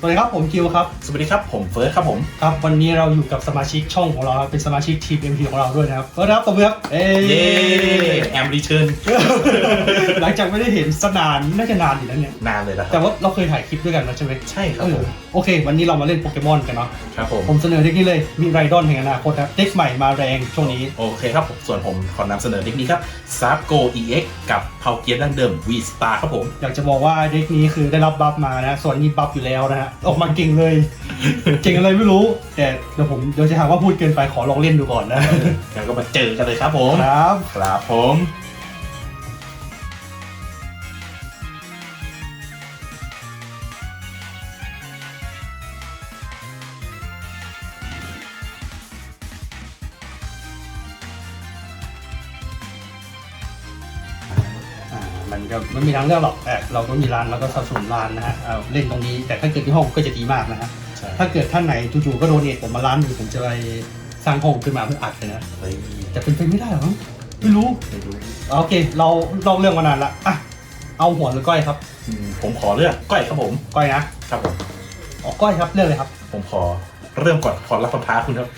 สวัสดีครับผมคิวครับ สวัสดีครับผมเฟิร์สครับผม ครับ วันนี้เราอยู่กับสมาชิกช่องของเราครับเป็นสมาชิกทีม MP ของเราด้วยนะครับเฟิร์สครับตบมือครับเอ้ยเย้แอมรีเชิญหลังจากไม่ได้เห็นสนานน่าจะนานอยู่แล้วเนี่ย นานเลยนะคแต่รับ ว่าเราเคยถ่ายคลิปด้วยกันนะใช่ไหมใช่ครับเอผอม โอเค วันนี้เรามาเล่นโปเกมอนกันเนาะครับผม ผมเสนอเด็กนี้เลยมีไรดอนแห่งอนาคตครับเด็กใหม่มาแรงช่วงนี้ โอเคครับผมส่วนผมขอนำเสนอเทคนิคครับซาร์โก EX กับเผาเกียร์ดั้งเดิม V Star ครับผม อยากจะบอกว่าเด็กนี้คือได้รับบัฟมานะ ส่วนนี้บัฟอยู่แล้วนะฮะออกมาเก่งเลย เก่งอะไรไม่รู้ แต่เดี๋ยวผมเดี๋ยวจะหาว่าพูดเกินไปขอลองเล่นดูก่อนนะงั้นก็มาเจอกันเลยครับผม ครับ ครับผม มันก็ไม่มีทางเลือกหรอกแต่เราก็มีร้านเราก็สนับสนุนร้านนะฮะเอาเล่นตรงนี้ แต่ถ้าเกิดที่ห้องก็จะดีมากนะฮะใช่ถ้าเกิดท่านไหนจู่ๆก็โดเนทผมมาร้านหนึงผมจะไปสร้างห้องขึ้นมาเพื่ออัดเลยนะเฮ้ยแต่เป็นไปไม่ได้หรอมั้งไม่รู้ไม่รู้โอเค เราเล่าเรื่องมานานละอะเอาหัวหรือก้อยครับอืมผมขอเลือกก้อยครับผมก้อยนะครับผมออกก้อยครับเรื่องเลยครับ ผมขอเริ่มก่อนขอรับคำท้าคุณครับ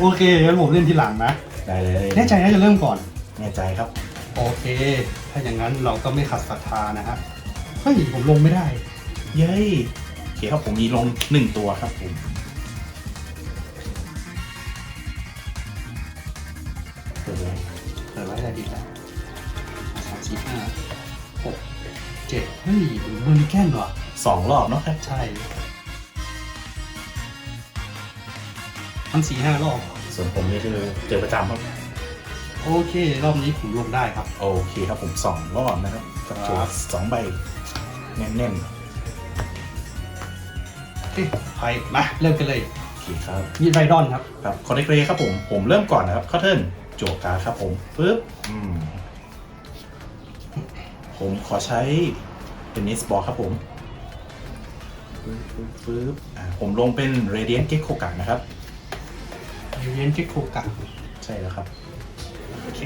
โอเคงั้นผมเล่นทีหลังนะได้เลยแน่ใจน่าจะเริ่มก่อน แน่ใจครับ โอเค ถ้าอย่างนั้นเราก็ไม่ขัดศรัทธานะฮะเฮ้ยผมลงไม่ได้ เย้ยโอเคครับผมมีลงหนึ่งตัวครับผมเปิดเลยเปิดไว้อะไรดีล่ะสามสี่ห้าหกเจ็ดเฮ้ยเบอร์ลิแกนว่ะสองรอบเนาะครับ ใช่ทั้งสี่ห้ารอบส่วนผมนี่คือเจอประจำครับ โอเค รอบนี้ผมลงได้ครับ โอเคครับผมสองรอบนะครับกับโจทย์สองใบแน่นโอเคไปมาเริ่มกันเลยๆโอเคครับมีไรดอนครับ ครับคอนเทกเรครับผมผมเริ่มก่อนนะครับเข้าเทิร์นโจทย์การดครับผมปึ๊บอืมผมขอใช้เทนนิสบอลครับผมปึ๊บปึ๊บปึ๊บอ่าผมลงเป็นเรเดียนเก็กโคกะนะครับ ยูเนียนจิโคกะใช่แล้วครับโอ เค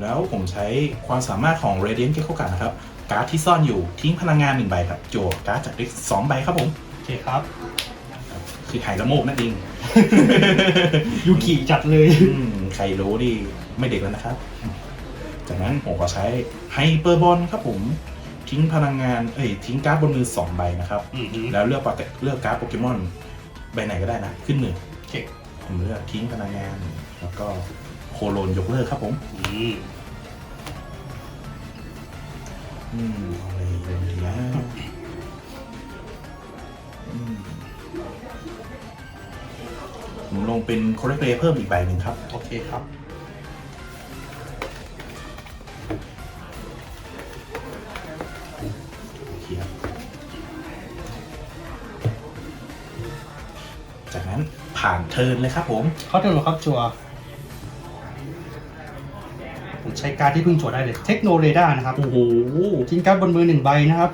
แล้วผมใช้ความสามารถของ Radiant g e k k o กันนะครับ การ์ดที่ซ่อนอยู่ทิ้งพลังงานหนึ่งใบครับจั่วการ์ดจากเด็กสองใบครับผม โอเคครับครับคือไห่ละโมกนั่นเองยูกิจัดเลยอืมใครรู้นี่ไม่เด็กแล้วนะครับ จากนั้นผมก็ใช้ไฮเปอร์บอลครับผม ทิ้งพลังงาน เอ้ยทิ้งการ์ดบนมือสองใบนะครับ อือหือแล้วเลือกปากเลือกการ์ดโปเกมอนใบไหนก็ได้นะ ขึ้นมือโอเค ผมเลือกทิ้งพลังงาน แล้วก็ โคโลนยกเลิกครับผมอืมอืมเอาอะไรลงดีนะอืมผมลงเป็นโคเรเปเพิ่มอีกใบหนึ่งครับ โอเคครับ โอเคครับ จากนั้นผ่านเทิร์นเลยครับผม เขาเดินหรอครับจัว ช้การดที่เพิ่งจัวได้เลยเทคโนเรดานะครับโอ้โหทิ้งการ์ดบนมือหนึ่งใบนะครับ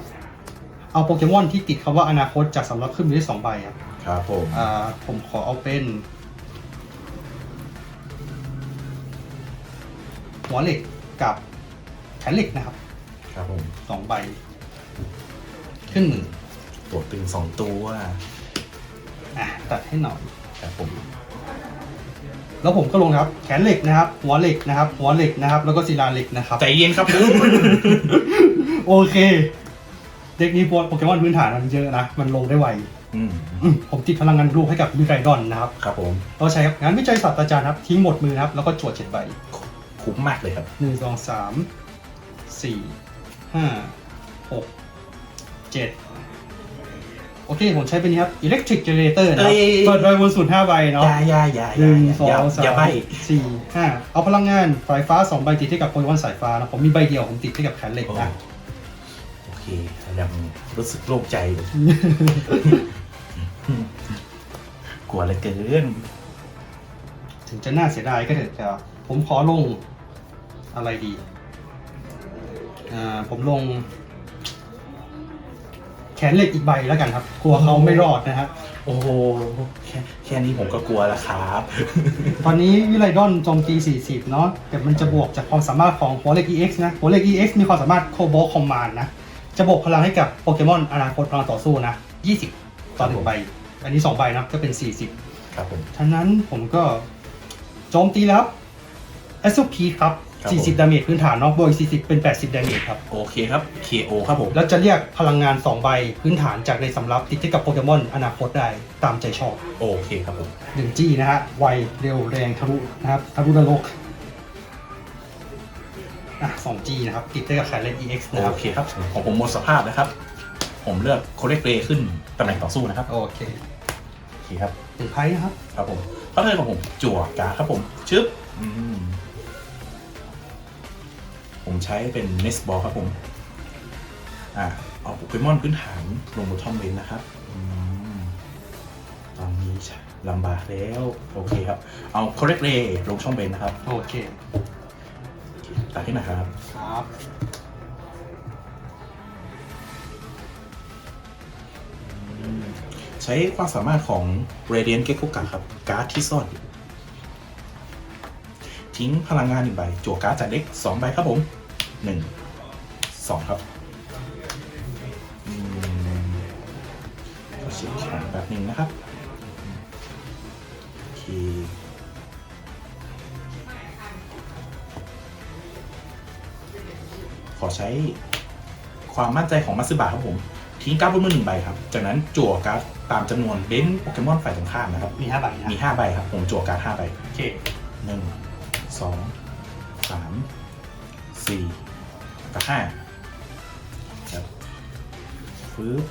เอาโปเกมอนที่ติดคำว่าอนาคตจากสำรับขึ้นมือได้สองใบครับครับผมอ่าผมขอเอาเป็นหัวเหล็กกับแขนเหล็กนะครับครับผมสองใบ ขึ้นมือตัวตึงสองตัวอะตัดให้หน่อยครับผม แล้วผมก็ลงนะครับ แขนเหล็กนะครับ หัวเหล็กนะครับ หัวเหล็กนะครับ แล้วก็ศิลาเหล็กนะครับ ใจเย็นครับผมโอเค เด็กนี้โปเกมอนพื้นฐานมันเยอะนะ มันลงได้ไวอืมอืมผมติดพลังงานลูกให้กับมิไรดอนนะครับครับผมเราใช้ครับงานวิจัยศาสตราจารย์ครับ ทิ้งหมดมือนะครับ แล้วก็จวดเจ็ดใบคุ้มมากเลยครับหนึ่งสองสามสี่ห้าหกเจ็ด โอเค ผมใช้เป็นนี้ครับ electric generator นะครับเอ้ยเปิดใบบนสุดห้าใบเนาะ อยาอยาอยาหนึ่งสออย่างสาอย่ามใบสี่ห้าเอาพลังงานสายฟ้าสองใบติดให้กับโปเกมอนสายฟ้านะผมมีใบเดียวผมติดให้กับแขนเหล็กโอ้นะโอเคยังรู้สึกโล่งใจเลยกลัวเหลยเกินถึงจะน่าเสียดายก็เถอะแต่ผมขอลงอะไรดีอ่าผมลงแขนเหล็กอีกใบแล้วกันครับ กลัวเขาไม่รอดนะฮะโอ้โหแค่แค่นี้ผมก็กลัวแล้วครับ ตอนนี้วิไลดอนโจมตี 40 เนาะแต่มันจะบวกจากความสามารถของหัวเหล็ก EX นะหัวเหล็ก EX มีความสามารถโคโบคอมมานนะ จะบวกพลังให้กับโปเกมอนอนาคตพลังต่อสู้นะ 20 ต่อหนึ่งใบ อันนี้ 2 ใบนะก็เป็น 40 ครับผมฉะนั้นผมก็โจมตีแล้วเอสพีครับ ครับผม 40ดาเมจพื้นฐานเนาะบวกอีก40 เป็น 80ดาเมจครับ โอเคครับ KO ครับผม แล้วจะเรียกพลังงาน 2 ใบพื้นฐานจากในสำรับติดให้กับโปเกมอนอนาคตได้ตามใจชอบโอเคครับผม หนึ่งจี้นะฮะ ไว เร็ว แรง ทะลุนะครับ ทะลุนรกอะสองจีนะครับ ติดได้กับแคลเลน EX นะครับ โอเคครับ ของผมหมดสภาพนะครับ ผมเลือกโคเรกเรขึ้นตำแหน่งต่อสู้นะครับ โอเคโอเคครับ หนึ่งไพ่นะครับ ครับผมเข้าเทิร์นของผมจั่วการ์ดครับผม ชึบอืม ผมใช้เป็นเนสบอลครับผม อ่าเอาโปเกมอนพื้นฐานลงบนช่องเวนนะครับอืมตอนนี้ลำบากแล้ว โอเคครับ เอาคอ r เรกเรลงช่องเวนนะครับโอเคโอเคตัดที่ไหนครับ ครับ ใช้ความสามารถของ Radiant g e k o g a ครับ การ์ดที่ซ่อนอยู่ ทิ้งพลังงานหนึ่งใบจั่วการ์ดจากเด็กสองใบครับผมหนึ่งสองครับอืมขอเช็คแข็งแบบหนึ่งนะครับโอเคขอใช้ความมั่นใจของมัตสึบะครับผมทิ้งการ์ดบนมือหนึ่งใบครับ จากนั้นจั่วการ์ดตามจำนวนเล่นโปเกมอนฝ่ายตรงข้ามนะครับ มีห้าใบนะมีห้าใบครับ ผมจั่วการ์ดห้าใบ โอเคหนึ่ง สองสามสี่กับห้าครับฟื้บ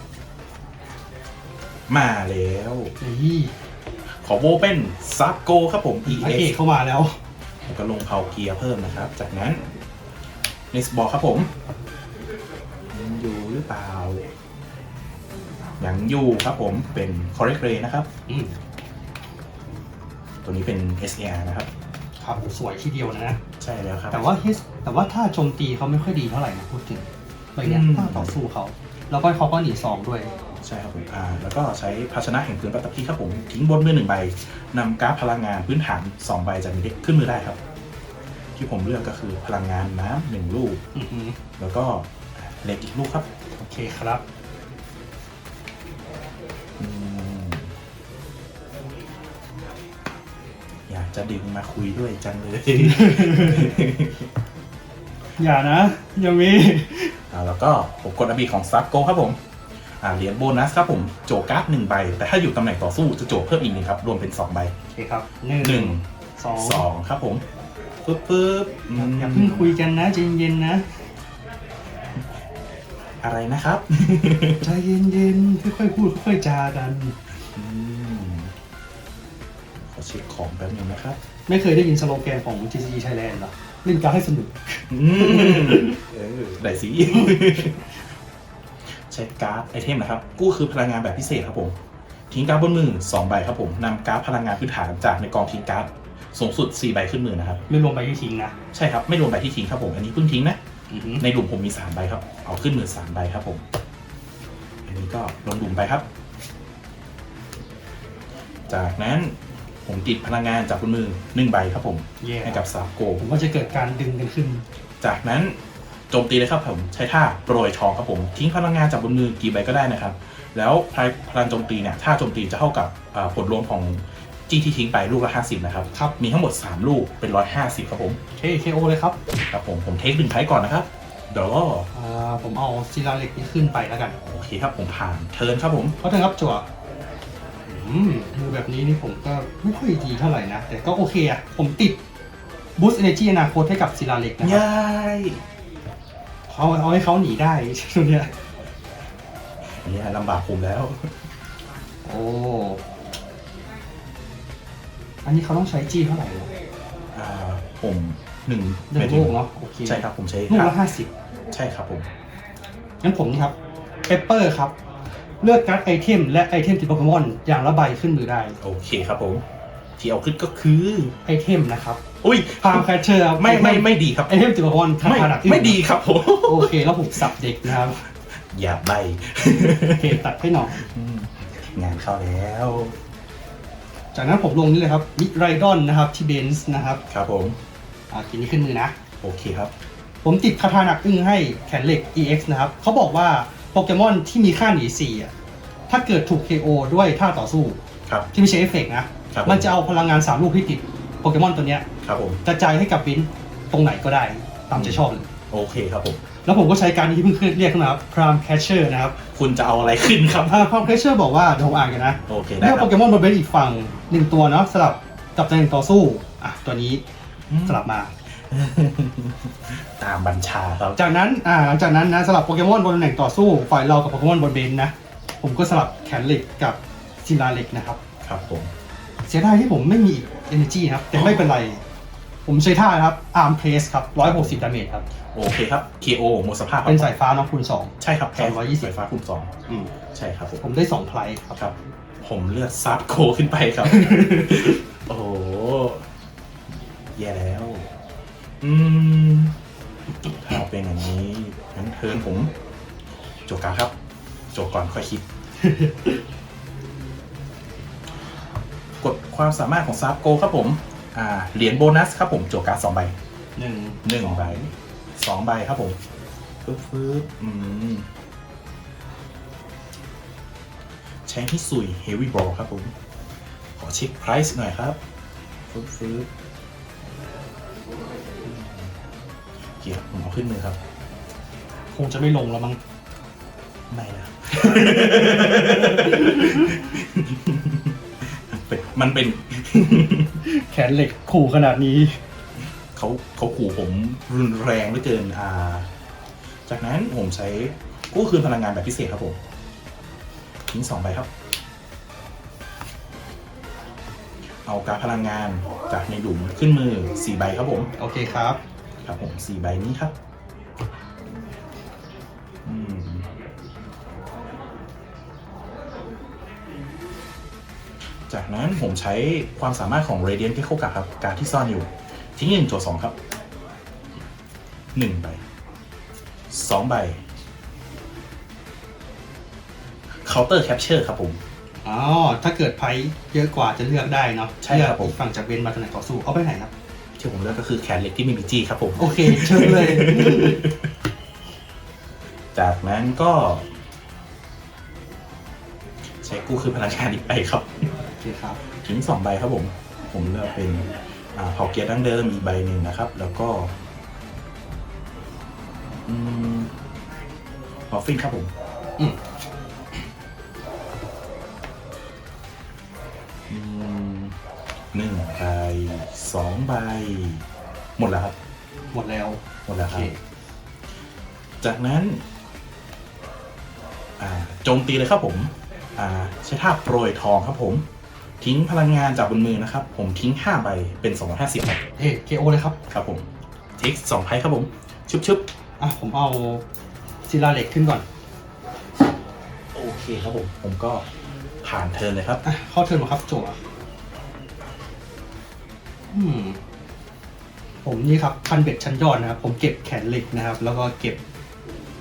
มาแล้วนี่ขอโบเป็นซับโกครับผม พระเอก EX เข้ามาแล้ว แล้วก็ลงเผาเกียร์เพิ่มนะครับ จากนั้น next ball ครับผมยังอยู่หรือเปล่ายังอยู่ครับผมเป็น correct ray นะครับ อืมตัวนี้เป็น SAR นะครับ ครับสวยทีเดียวนะ ใช่แล้วครับ แต่ว่า H แต่ว่าถ้าโจมตีเขาไม่ค่อยดีเท่าไหร่นะพูดถึงใบเนี้ยอืม ถ้าต่อสู้เขาแล้วก็เขาก็หนีสองด้วย ใช่ครับผมอ่าแล้วก็ใช้ภาชนะแห่งพื้นปัตตพีครับผมทิ้งบนมือหนึ่งใบนำกราฟพลังงานพื้นฐานสองใบจากมีเด็กขึ้นมือได้ครับ ที่ผมเลือกก็คือพลังงานน้ำหนึ่งลูก อือหือแล้วก็เหล็กอีกลูกครับ โอเคครับ จะดึงมาคุยด้วยจังเลย อย่านะ ยังมี อ่าแล้วก็ผมกดอบีของซับโกครับผม อ่าเหรียญโบนัสครับผม โจการ์ดหนึ่งใบ แต่ถ้าอยู่ตำแหน่งต่อสู้จะโจเพิ่มอีกหนึ่งครับ รวมเป็นสองใบโอเคครับหนึ่งหนึ่งสองสองครับผมปึ๊บปึ๊บอืมอย่าเพิ่งคุยกันนะใจเย็นๆนะ อะไรนะครับ ใจเย็นๆค่อยๆพูดค่อยๆจากันอืมขอเช็คของแป๊บนึงนะครับ ไม่เคยได้ยินสโลแกนของ GCG Thailand หรอเล่นการให้สนุกอืมเออได้สิใช้การ์ดไอเทมนะครับ กู้คือพลังงานแบบพิเศษครับผม ทิ้งการ์ดบนมือ2ใบครับผมนำการ์ดพลังงานพื้นฐานจากในกองทิ้งการ์ดสูงสุด4ใบขึ้นมือนะครับ ไม่รวมใบที่ทิ้งนะ ใช่ครับไม่รวมใบที่ทิ้งครับผม อันนี้เพิ่งทิ้งนะ อือหือในหลุมผมมี3ใบครับ เอาขึ้นมือ3ใบครับผม อันนี้ก็ลงหลุมไปครับ จากนั้น ผมติดพลังงานจากบนมือ1ใบครับผมแย่ให้กับซาโกผมว่าจะเกิดการดึงกันขึ้น จากนั้นโจมตีเลยครับผมใช้ท่าโปรยทองครับผมทิ้งพลังงานจากบนมือกี่ใบก็ได้นะครับ แล้วพลังโจมตีเนี่ยท่าโจมตีจะเท่ากับอ่าผลรวมของจี้ที่ทิ้งไปลูกละ 50 นะครับครับ มีทั้งหมด 3 ลูกเป็น 150 ครับผมเคเคโอเลยครับครับผมผมเทคหนึ่งไทก่อนนะครับเดี๋ยวก็อ่าผมเอาศิลาเหล็กนี้ขึ้นไปแล้วกัน โอเคครับผมผ่านเทิร์นครับผมเพราะเถอะครับจั่ว อืมมือแบบนี้นี่ผมก็ไม่ค่อยดีเท่าไหร่นะ แต่ก็โอเคอะผมติดบูสต์เอเนจีอนาคตให้กับศิลาเหล็กนะครับย้ายเอาเอาให้เขาหนีได้ช่วงเนี้ยอันนี้ลำบากผมแล้ว โอ้ อันนี้เขาต้องใช้จี้เท่าไหร่วะอ่า ผมหนึ่งหนึ่งลูกเนาะโอเคใช่ครับผมใช้ลูกละห้าสิบใช่ครับผมงั้นผมนี่ครับเปเปอร์ครับ เลือกการ์ดไอเทมและไอเทมติดโปเกมอนอย่างละใบขึ้นมือได้โอเคครับผมที่เอาขึ้นก็คือไอเทมนะครับอุ้ยพามแคชเชอร์ไม่ไม่ไม่ดีครับไอเทมติดโปเกมอนทางไม่ขนาดอื่นไม่ดีครับผมโอเคแล้วผมสับเด็กนะครับ อย่าใบโอเคตัดให้หน่อยงานเข้าแล้ว จากนั้นผมลงนี่เลยครับมิไรดอนนะครับที่เบนซ์นะครับครับผมอ่ากินนี้ขึ้นมือนะ โอเคครับ ผมติดคาถาหนักอึ้งให้แขนเหล็ก EX นะครับเขาบอกว่า โปเกมอนที่มีค่าหนี4อะถ้าเกิดถูก KO ด้วยท่าต่อสู้ ครับ ที่ไม่ใช่เอฟเฟกต์นะ ครับมันจะเอาพลังงาน3ลูกที่ติดโปเกมอนตัวเนี้ยครับผม กระจายให้กับวินตรงไหนก็ได้ตามใจชอบเลย โอเคครับผม แล้วผมก็ใช้การที่เพิ่งเรียกขึ้นมาครับ Prime Catcher นะครับคุณจะเอาอะไรขึ้นครับอ่า Prime Catcher บอกว่าเดี๋ยวผมอ่านกันนะ โอเคได้เลือกคโปรับ เกมอนบนเบนอีกฝั่งหนึ่งตัวเนาะสลับกับตำแหน่งต่อสู้อะตัวนี้สลับมา ตามบัญชาครับจากนั้นอ่าหลังจากนั้นนะสลับโปเกมอนบนตำแหน่งต่อสู้ฝ่ายเรากับโปเกมอนบนเบนนะ ผมก็สลับแขนเหล็กกับซิลาเหล็กนะครับ ครับผม เสียดายที่ผมไม่มี energy นะครับ แต่ไม่เป็นไร ผมใช้ท่านะครับ arm press ครับ 160ดาเมจครับ โอเคครับ KO หมดสภาพครับเป็นสายฟ้าเนาะคูณใช่ครับแพ้220สายฟ้าคูณสอง2อืม ใช่ครับผมผมได้2ไพลครับ ครับ ผมเลือกซับโคขึ้นไปครับ โอ้โหแย่แล้ว อืมถ้าเป็นอย่างนี้งั้นเทิร์นผมโจกการดครับโจกก่อนค่อยคิด กดความสามารถของซับโกครับผม อ่า เหรียญโบนัสครับผมโจกการดสองใบหนึ่งหนึ่งใบสองใบครับผมปึ๊บปึ๊บอืมใช้ที่สุย Heavy Ball ครับผม ขอเช็ค price หน่อยครับปึ๊บปึ๊บ เกียร์ผมเอาขึ้นมือครับ คงจะไม่ลงแล้วมั้งไม่นะเป็นมันเป็นแขนเหล็กขู่ขนาดนี้ เขาเขาขู่ผมรุนแรงเหลือเกินอ่า จากนั้นผมใช้กู้คืนพลังงานแบบพิเศษครับผมทิ้งสองใบครับ เอาการดพลังงานจากในหลุมขึ้นมือสี่ใบครับผม โอเคครับ ครับผมสี่ใบนี้ครับอืมจากนั้นผมใช้ความสามารถของ Radiant ที่เข้ากับครับ การดที่ซ่อนอยู่ ทิ้งหนึ่งตัวสองครับหนึ่งใบสองใบ Counter Capture ครับผม อ๋อ ถ้าเกิดไพ่เยอะกว่าจะเลือกได้เนาะใช่ครับผมเลือกอีกฝั่งจากเวนมาตำแหน่งต่อสู้เอาไปไหนครับ ที่ผมเลือกก็คือแขนเหล็กที่มีบีจีครับผมโอเคเชิญเลย จากนั้นก็ ใช้กู้คืนพลังงานอีกไปครับ โอเคครับทิ้งสองใบครับผม ผมเลือกเป็นอ่าเผาเกียร์ดั้งเดิมอีกใบหนึ่งนะครับ แล้วก็อืมหอฟินครับผม อืม หนึ่งใบสองใบ หมดแล้วครับ หมดแล้ว หมดแล้วโอคเครับ จากนั้นอ่าโจมตีเลยครับผมอ่าใช้ท่าโปรยทองครับผม ทิ้งพลังงานจากบนมือนะครับ ผมทิ้ง 5 ใบเป็น 250ครับเฮ้เคโอเลยครับ ครับผมเทคสองไพ่ครับผม ชุบชุบอะ ผมเอาซิลาเหล็กขึ้นก่อน โอเคครับผม ผมก็ผ่านเทิร์นเลยครับอะเข้าเทิร์นมาครับโจอะ อืม ผมนี่ครับคันเบ็ดชั้นยอดนะครับ ผมเก็บแขนเหล็กนะครับ แล้วก็เก็บ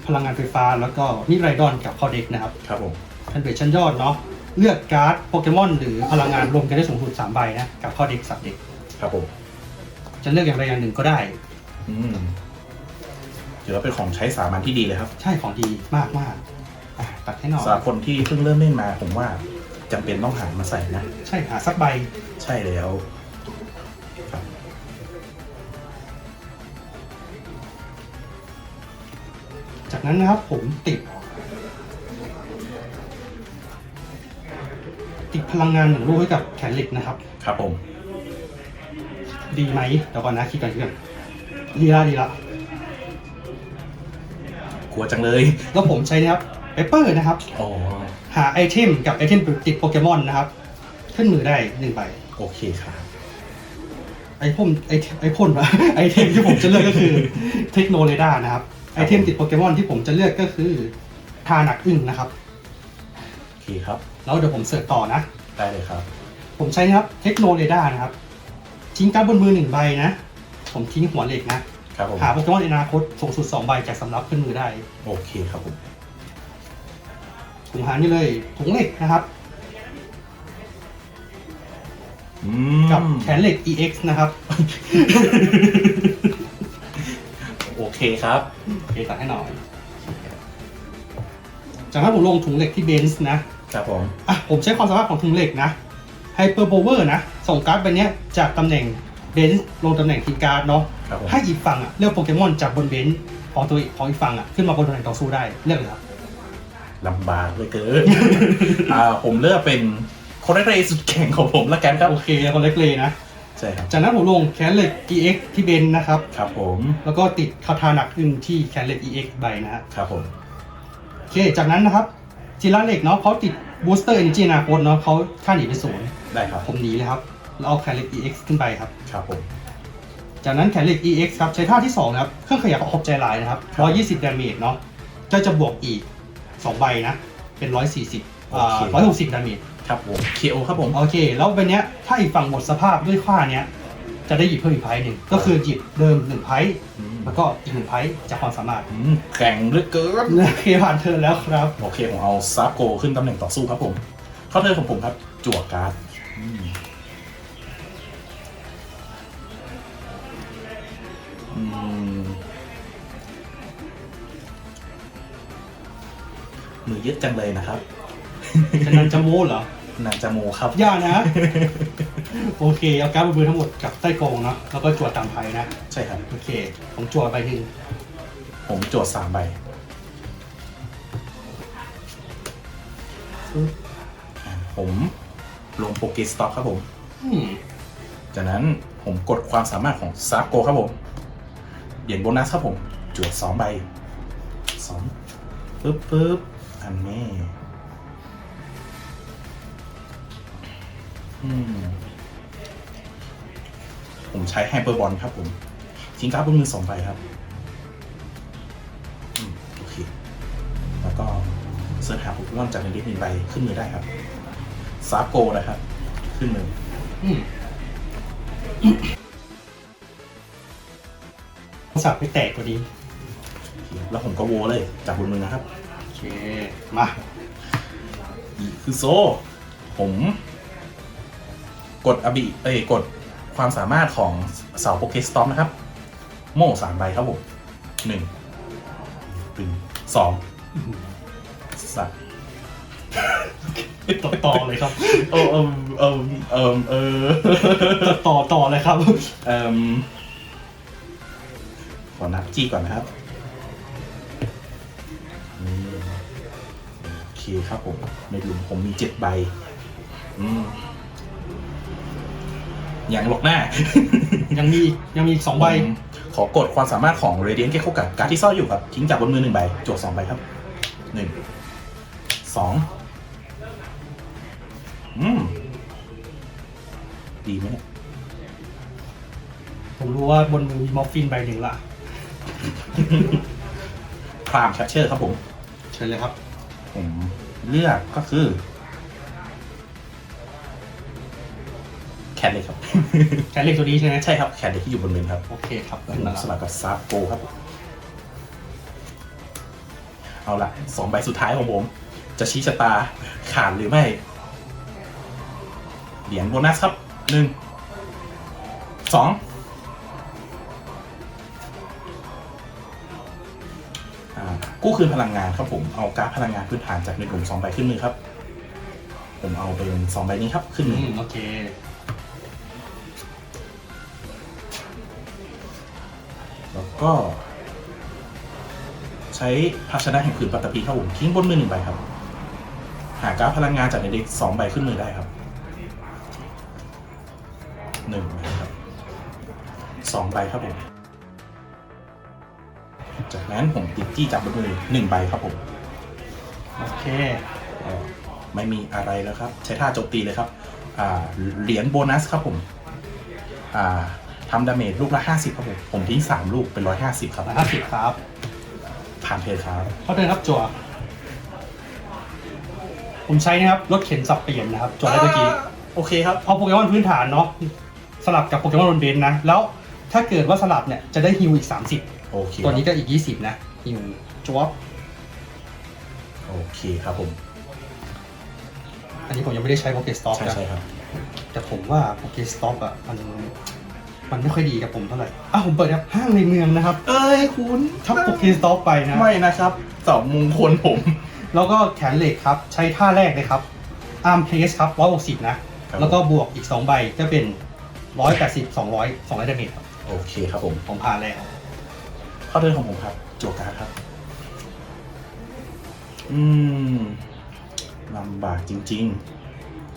พลังงานไฟฟ้า แล้วก็มิไรดอนกับเข้าเด็กนะครับ ครับผมคันเบ็ดชั้นยอดเนาะ เลือกการ์ดโปเกมอน หรือพลังงานรวมกันได้สูงสุด3ใบนะ กับเข้าเด็กสับเด็ก ครับผม จะเลือกอย่างใดอย่างหนึ่งก็ได้ อืมถือว่าเป็นของใช้สามัญที่ดีเลยครับใช่ของดีมากมากอะตัดให้หน่อยสำหรับคนที่เพิ่งเริ่มเล่นมาผมว่าจำเป็นต้องหามาใส่นะ ใช่หาสักใบ ใช่แล้ว จากนั้นนะครับผมติดติดพลังงานหนึ่งลูกให้กับแขนเหล็กนะครับ ครับผม ดีไหมเดี๋ยวก่อนนะคิดก่อนคิดก่อนดีละดีละกลัวจังเลย แล้วผมใช้นะครับเปเปอร์นะครับ อ๋อ หาไอเทมกับไอเทมติดโปเกมอนนะครับ ขึ้นมือได้หนึ่งใบ โอเคครับ ไอพ่นไอเทมไอพ่นวะไอเทมที่ผมจะเลือกก็คือเทคโนเลดานะครับ ไอเทมติดโปเกมอนที่ผมจะเลือกก็คือทาหนักอึ้งนะครับ โอเคครับ แล้วเดี๋ยวผมเสิร์ชต่อนะ ได้เลยครับ ผมใช้นะครับเทคโนเรดานะครับ ทิ้งการ์ดบนมือหนึ่งใบนะ ผมทิ้งหัวเหล็กนะ ครับผม หาโปเกมอนในอนาคตสูงสุด2ใบจากสำรับขึ้นมือได้ โอเคครับผมถุงหานี่เลยถุงเหล็กนะครับ อืมกับแขนเหล็ก EX นะครับโอ เคเคครับโอเคตัดให้หน่อยจากนั้นผมลงถุงเหล็กที่เบนซ์นะครับผมอะผมใช้ความสามารถของถุงเหล็กนะไฮเปอร์โบเวอร์นะ ส่งการ์ดใบเนี้ยจากตำแหน่งเบนซ์ลงตำแหน่งทีการ์ดเนาะครับผมให้อีกฝั่งอะเลือกโปเกมอนจากบนเบนซ์ของตัวของอีกฝั่งอะขึ้นมาบนตำแหน่งต่อสู้ได้เลือกเลยครับลำบากเหลยเกินอ่าผมเลือกเป็นคอร์เรสุดแข็งของผมละกันครับโอเคคนเล็กเลยนะ ใช่ครับ จากนั้นผมลงแคนเหล็ก EX ที่เบนซ์นะครับ ครับผม แล้วก็ติดคาทาหนักขึ้นที่แคนเหล็ก EX ใบนะฮะครับผม โอเค จากนั้นนะครับจิระเหล็กเนาะเขาติดบูสเตอร์เอนจีอนาคตเนาะเขาค่าหนีไปศูนย์ได้ครับ ผมหนีเลยครับแล้วเอาแคนเหล็ก EX ขึ้นไปครับ ครับผม จากนั้นแคนเหล็ก EX ครับใช้ท่าที่2นะครับเครื่องขยับขอบใจลายนะครับ120ดาเมจเนาะก็จะบวกอีก 2 ใบนะ เป็น 140อ่า160ดาเมจ ครับผมเคโอครับผม โอเค แล้วใบเนี้ยถ้าอีกฝั่งหมดสภาพด้วยค่าเนี้ย จะได้หยิบเพิ่มอีกไพ่หนึ่งก็คือหยิบเดิมหนึ่งไพ่อืม แล้วก็อีกหนึ่งไพ่จากความสามารถอืมแข็งเหลือเกิน โอเคผ่านเทิร์นแล้วครับ โอเคผมเอาซาโกขึ้นตำแหน่งต่อสู้ครับผม เข้าเทิร์นของผมครับ จั่วการ์ดอืมอืมมือยึดจังเลยนะครับจะนันจะโม้เหรอ นางจาโมครับอย่านะ โอเค เอาการ์ดบนมือทั้งหมดกับใต้กรงเนาะแล้วก็จวดตามไพ่นะ ใช่ครับ โอเค ผมจวดใบหนึ่งผมจั่วสามใบอ่าผมลงโปเกสต็อกครับผม อืมจากนั้นผมกดความสามารถของซาโกครับผม เหรียญโบนัสครับผม จวดสองใบสองปึ๊บปึ๊บอันนี้ อืม ผมใช้ไฮเปอร์บอลครับผมทิ้งการ์ดบนมือสองใบครับอืมโอเค แล้วก็เสิร์ชหาโปเกมอนจากในลิสต์หนึ่งใบขึ้นมือได้ครับซาโกนะครับ ขึ้นมืออืมสับไปแตกกว่านี้แล้วผมก็โวเลยจากบนมือนะครับ โอเค มา คือโซ ผม กดอบิเอ้ยกดความสามารถของเสาโปเกสตอมนะครับ โม่สามใบครับผมหนึ่งหนึ่งสองสัตว์ต่อต่อเลยครับเออเออเออเออเออต่อต่อเลยครับเอมขอนับจี้ก่อนนะครับนี่โอเคครับผมในหลุมผมมีเจ็ดใบ อืม อย่างหลอกหน้า ยังมียังมีอีกสองใบผมขอกดความสามารถของ Radiant เกเข้ากับการดที่ซ่อนอยู่ครับทิ้งจากบนมือหนึ่งใบจวดสองใบครับหนึ่งสองอืมดีไหมเนี่ยผมรู้ว่าบนมือมีมอฟฟินใบหนึ่งละพรามแคปเชอร์ครับผม เชิญเลยครับ ผมเลือกก็คือ แคทเลยครับแคนเล็กตัวนี้ใช่ไหมใช่ครับ แคทเด็กที่อยู่บนมือครับโอเคครับผขึ้นมมาสลับกับซาโกครับ เอาละสองใบสุดท้ายของผม จะชี้ชะตาขาดหรือไม่ เหรียญโบนัสครับหนึ่งสองอ่ากู้คืนพลังงานครับผม เอาการดพลังงานพื้นฐานจากในกลุ่มสองใบขึ้นมือครับ ผมเอาเป็นสองใบนี้ครับ ขึ้นอืมือ มโอเค ก็ใช้ภาชนะแห่งผืนปัตตภีครับผมทิ้งบนมือหนึ่งใบครับ หาการดพลังงานจากในเด็กสองใบขึ้นมือได้ครับหนึ่งใบครับสองใบครับผมจากนั้นผมติดจี้จากบนมือหนึ่งใบครับผมโอเคไม่มีอะไรแล้วครับ ใช้ท่าโจมตีเลยครับเหรียญโบนัสครับผมอ่า ทำดาเมจลูกละ50ครับผมผมทิ้ง3ลูกเป็น150ครับร้อยห้าสิบครับผ่านเพจครับเข้าเดินครับจั่วผมใช้นะครับรถเข็นสับเปลี่ยนนะครับจั่วได้เมื่อกี้โอเคครับเอาโปเกมอนพื้นฐานเนาะสลับกับโปเกมอนบนเบนซ์นะแล้วถ้าเกิดว่าสลับเนี่ยจะได้ฮิวอีก 30 โอเคตัวนี้ก็อีก 20 นะฮิวจวบโอเคครับผม อันนี้ผมยังไม่ได้ใช้โปเกสต็อกใช่นะใช่ครับ แต่ผมว่าโปเกสต็อกอะมัน มันไม่ค่อยดีกับผมเท่าไหร่อะผมเปิดครับห้างในเมืองนะครับเอ้ยคุณทับโปเกสต็อปไปนะ ไม่นะครับเสามงคลผม แล้วก็แขนเหล็กครับ ใช้ท่าแรกเลยครับอาร์มเพสครับร้อยหกสิบนะแล้วก็บวกอีก2ใบก็เป็นร้อยแปดสิบสองร้อยสองร้อยดาเมจครับโอเคครับผมผมผ่านแล้วข้อเดินของผมครับจั่วการ์ดครับ อืมลำบากจริง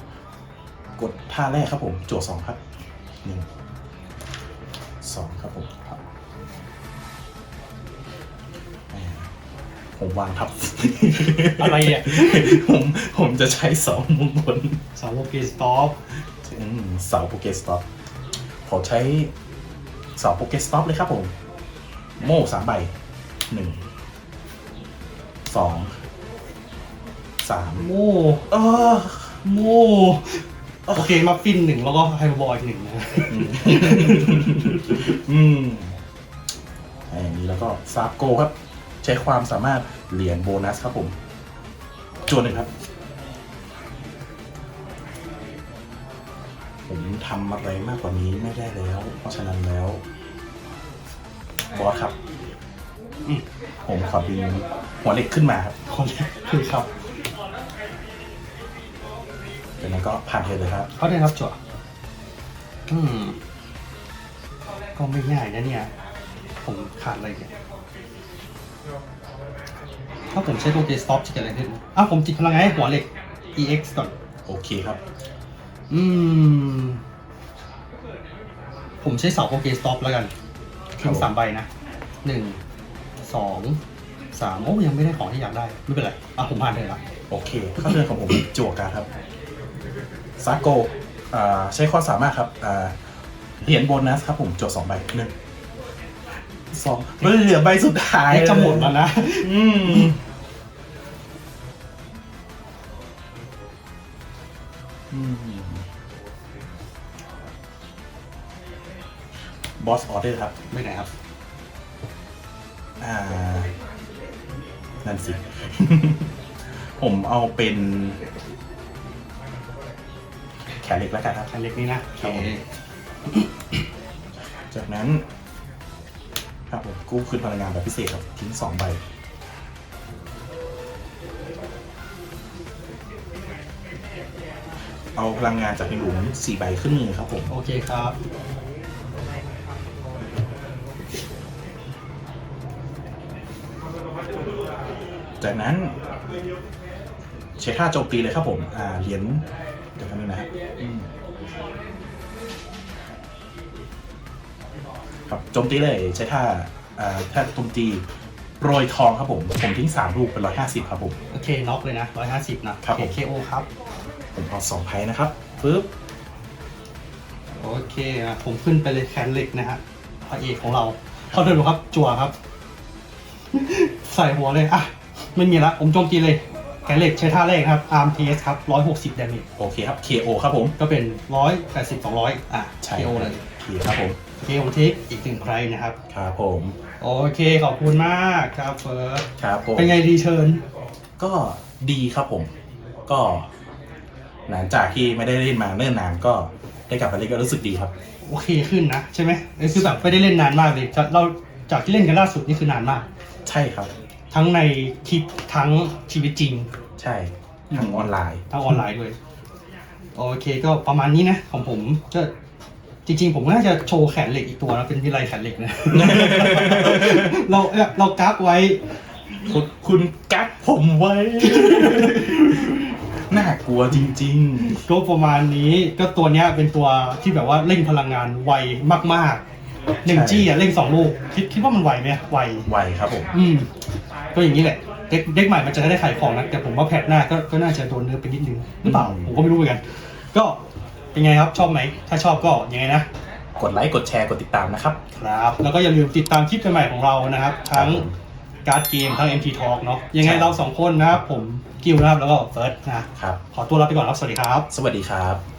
ๆ กดท่าแรกครับผมจั่วสองครับหนึ่ง สองครับผมครับแหมผมวางทับ อะไรเนี่ยผมผมจะใช้สองมงคลสองโปเกสต็อปอืมเสาโปเกสต็อปผมใช้เสาโปเกสต็อปเลยครับผม โม่สามใบหนึ่งสองสามโม่เออโม่ โอเคมาฟินหนึ่งแล้วก็ไฮบอยหนึ่งนะ อืมอืมอย่างนี้แล้วก็ซาโกครับ ใช้ความสามารถเหรียญโบนัสครับผมจวนหนึ่งครับ ผมทำอะไรมากกว่านี้ไม่ได้แล้ว เพราะฉะนั้นแล้วบอสครับ อืม ผมขอดึงหัวเหล็กขึ้นมาครับ คนคือครับ จากนั้นก็ผ่านเทเลยครับ เขาได้รับจั่วอืม ก็ไม่ง่ายนะเนี่ย ผมขาดอะไรเนี่ยถ้าผมใช้โปเกสต็อปจะเกิดอะไรขึ้นอะผมจิตพลังงานให้หัวเหล็ก EX ก่อน โอเคครับ อืม ผมใช้เสาโปเกสต็อปแล้วกันครับทิ้งสามใบนะหนึ่งสองสามโอ้ยังไม่ได้ของที่อยากได้ ไม่เป็นไร อะผมผ่านเลยละโอเคข้อเดินของผมจั่วการดครับ ซาโกอ่าใช้ความสามารถครับอ่าเหรียญโบนัสครับผมจั่วสองใบหนึ่งสองเฮ้ยเหลือใบสุดท้ายเอ๊ะจะหมดแล้วนะอืมอืมบอสออเดอร์ครับ ไม่ไหนครับ อ่า นั่นสิ ผมเอาเป็นแข นเหล็กแล้วกันครับคันเล็กนี้นะครับผมโอเคจากนั้นครับผมกู้คืนพลังงานแบบพิเศษครับทิ้งสองใบเอาพลังงานจากในหลุมสี่ใบขึ้นมือครับผมโอเคครับ จากนั้น ใช้ท่าโจมตีเลยครับผม อ่าเหรียญ เดี๋ยวกันนึงนะครับอืมครับโจมตีเลยใช้ท่าอ่าท่าโจมตีโปรยทองครับผม ผมทิ้งสามลูกเป็นร้อยห้าสิบครับผม โอเคน็อกเลยนะร้อยห้าสิบนะครับผม เคโอครับ ผมเอาสองไพ่นะครับปึ๊บโอเคนะผมขึ้นไปเลยแคนเหล็กนะฮะพระเอกของเราเขาเดินดูครับจั่วครับ ใส่หัวเลยอะไม่มีละผมโจมตีเลย แคนเหล็กใช้ท่าแรกครับอาร์มเทสครับร้อยหกสิบดาเมจโอเคครับ KO ครับผม ก็เป็นร้อยแปดสิบสองร้อยอะ ใช่เคโอเลยเคครับผม เคโอเทคอีกหนึ่งไพรนะครับ ครับผม โอเคขอบคุณมากครับเฟิร์สครับผม เป็นไงดีเชิญ ก็ดีครับผม ก็ หลังจากที่ไม่ได้เล่นมาเนิ่นนานก็ได้กลับมาเล่นก็รู้สึกดีครับ โอเคขึ้นนะ ใช่ไหมเอ้ยคือแบบไม่ได้เล่นนานมากเลยจากเราจากที่เล่นกันล่าสุดนี่คือนานมาก ใช่ครับ ทั้งในคลิปทั้งชีวิตจริง ใช่ทางออนไลน์ทั้งออนไลน์ด้วย โอเคก็ประมาณนี้นะ ของผมก็จริงๆ ผมน่าจะโชว์แขนเหล็กอีกตัวนะเป็นวิไลแขนเหล็กนะ เราเรากราฟไว้ คุณคุณกักผมไว้ น่ากลัวจริงก็ประมาณนี้ก็ตัวเนี้ยเป็นตัวที่แบบว่าเร่งพลังงานไวมากๆ หนึ่งใช่จี้อะเร่งสองลูกคิดคิดว่ามันไวไหมไวๆไวครับผม อืมก็อย่างนี้แหละเด็กเด็กใหม่มันจะได้ขายของนะแต่ผมว่าแพทหน้าก็ก็น่าจะโดนเนื้อไปนิดนึงหรือเปล่าอืมผมก็ไม่รู้เหมือนกัน ก็เป็นไงครับชอบไหมถ้าชอบก็ยังไงนะกดไลค์กดแชร์กดติดตามนะครับครับ แล้วก็อย่าลืมติดตามคลิปใหม่ๆของเรานะครับ ทั้งครับผมการ์ดเกมทั้ง MT Talk เนาะยังไงใช่เราสองคนนะครับผมกิวนะครับแล้วก็เฟิร์สนะครับขอตัวลาไปก่อนครับสวัสดีครับ สวัสดีครับ